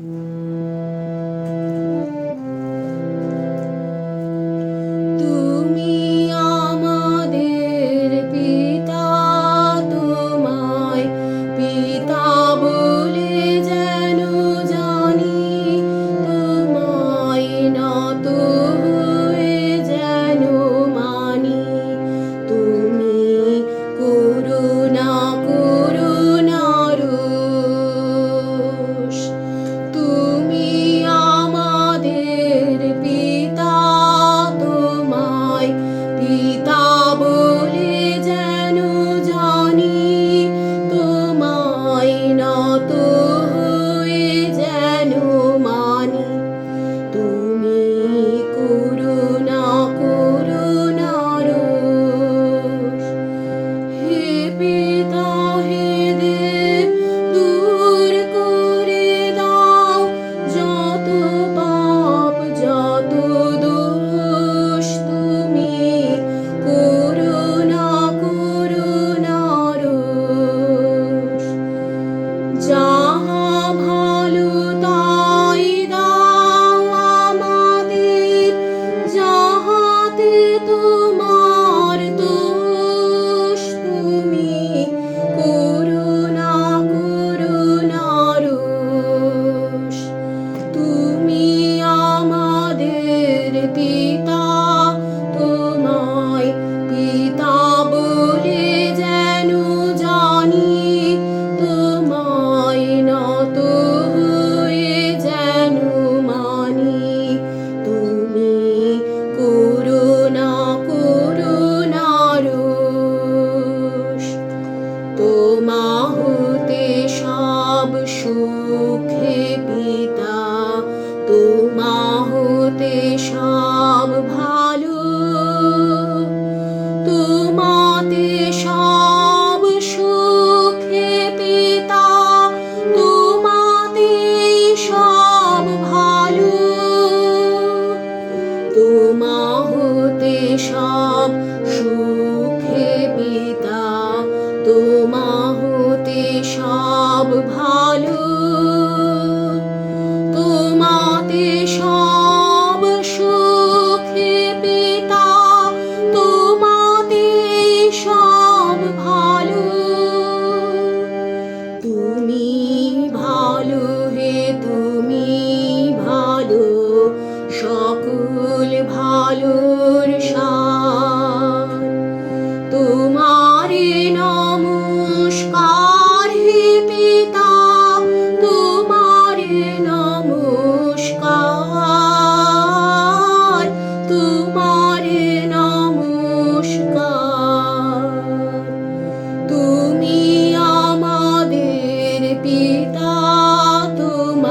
তুমি সুখে পিতা তোমা হতে সব ভালো। তোমাতে সব সুখে পিতা তোমাতে সব ভালো। তোমা হতে সব Oh my